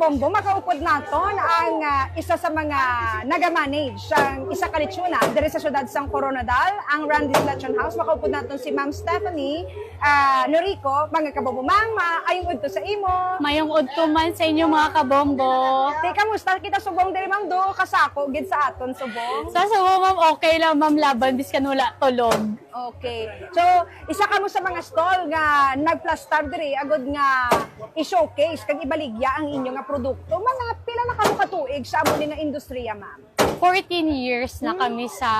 kabombo, makaupod naton ang ah, isa sa mga naga-manage ang isa ka litsuna diri sa syudad sang Coronadal, ang Randy's Lechon House. Makaupod naton si Ma'am Stephanie ah, Norico, mga kabombo. Ma'am, ayong udto sa imo. Mayong udto man sa inyo mga kabombo. Di kamusta kita subong diri ma'am do kasako gid sa aton subong. Sa subo ma'am, okay lang ma'am laban, bis kanula tulog. Okay. So, isa ka mo sa mga stall nga nagplastar diri agud nga i-showcase kag ibaligya ang inyo nga produkto. Mga pila na kamo katuig sa amo nga industriya, ma'am. 14 years na kami sa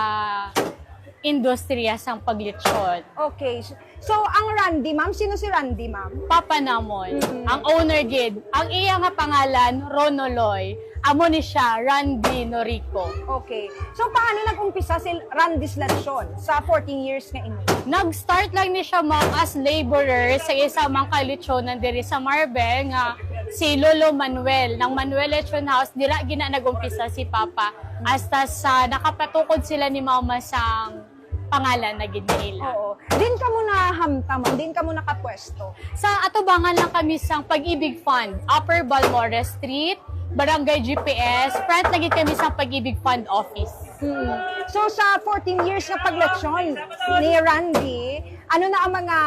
industriya sang paglitsyon. Okay. So, ang Randy, ma'am, sino si Randy, ma'am? Papa namon, Mhm. ang owner gid, ang iya nga pangalan, Ronoloy. Amo ni siya, Randy Norico. Okay. So, paano nag-umpisa si Randy's Lechon sa 14 years nga inyo? Nag-start lang ni siya ma'am as laborer sa isa mang kalitsyonan diri sa Marbel nga si Lolo Manuel ng Manuel Lechon House dira gina nagumpisa si Papa hasta sa nakapatukod sila ni Mama sa pangalan na gid nila. Oo. Din ka mo na hamta, ma'am. Din ka mo nakapwesto. Sa atubangan lang kami sang Pag-ibig Fund, Upper Balmores Street, Barangay GPS, front na gid kami sa Pag-ibig Fund office. Hmm. So, sa 14 years na pagleksyon ni Randy, ano na ang mga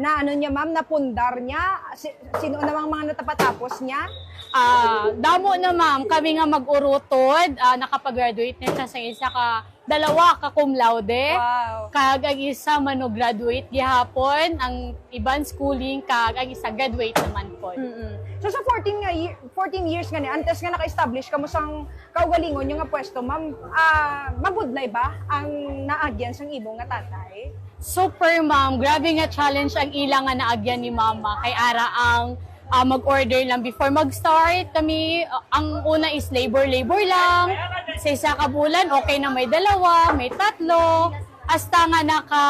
na ano niya ma'am, na pundar niya? Si- sino namang mga natapatapos niya? Ah, damo na ma'am, kami nga mag-urutod, ah, nakapag-graduate na siya sa isa ka dalawa ka cum laude. Wow. Kag ang isa man no graduate gihapon, ang iban schooling kag ang isa graduate naman po. Mm-mm. So sa 14 nga year, 14 years nga ni antes nga naka-establish kamo sang kaugalingon yung nga pwesto, ma'am, ah mabudlay ba ang naagyan sang imo nga tatay? Super ma'am, grabe nga challenge ang ilang nga naagyan ni mama kay ara ang ah, mag-order lang before mag-start kami ah, ang una is labor labor lang sa isa ka bulan okay na may dalawa may tatlo. Hasta nga naka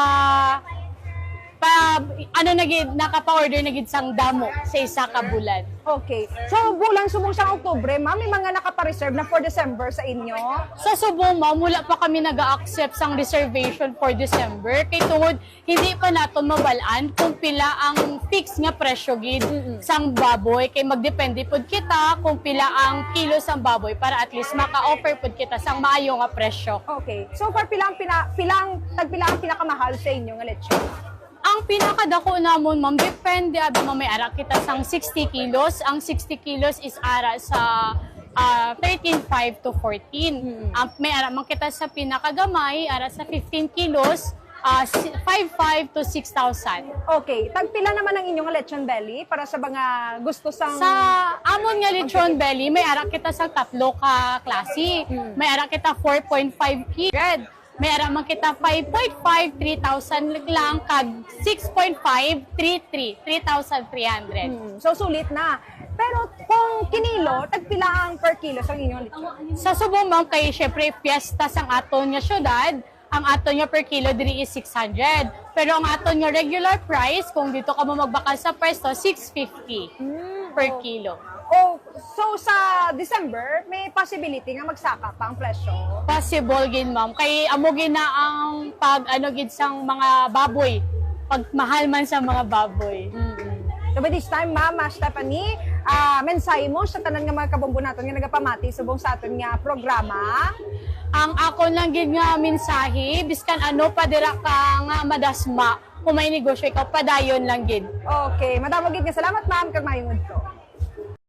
pa ano na gid nakapa-order na gid sang damo sa isa ka bulan Okay. So bulan subong sang Oktubre, ma'am, may mga nakapa-reserve na for December sa inyo? Sa Subo, ma'am, wala pa kami nag accept sang reservation for December. Kay tungod, hindi pa naton mabalaan kung pila ang fix nga presyo gid sang baboy. Kay magdepende pud kita kung pila ang kilo sang baboy para at least maka-offer pud kita sang maayo nga presyo. Okay. So far pilang pina, pilang tagpila ang pinakamahal sa inyo nga lechon? Ang pinakadako namon, ma'am, depende abi mo may ara kita sang 60 kilos. Ang 60 kilos is ara sa ah, 13.5 to 14. Ang may ara man kita sa pinakagamay, ara sa 15 kilos, ah, si- 5.5 to 6,000. Okay. Tagpila naman ang inyong lechon belly para sa mga gusto sang Sa amon nga lechon belly, may ara kita sa tatlo ka klase. May ara kita 4.5 kg. May ara man kita 5.5, 3,000 lang, kag 6.5, 3.3, 3,300. Hmm, So sulit na. Pero kung kinilo, tagpila ang per kilo sa inyong lechon? Sa Subong ma'am, kay syempre fiesta sang aton nga syudad, ang aton nga per kilo diri is 600. Pero ang aton nga regular price, kung dito ka mo magbakal sa pwesto, 650 per kilo. So sa December, may possibility nga magsaka pa ang presyo. Possible gin ma'am. Kay amo gid na ang pag ano gid sang mga baboy. Pag mahal man sa mga baboy. So by this time, Mama Stephanie, ah mensahe mo sa tanan nga mga kabombo naton nga nagapamati subong sa aton nga programa. Ang ako lang gid nga mensahe, biskan ano pa dira ka nga madasma, kung may negosyo ikaw padayon lang gid. Okay, madamo gid nga salamat ma'am kag mayong udto.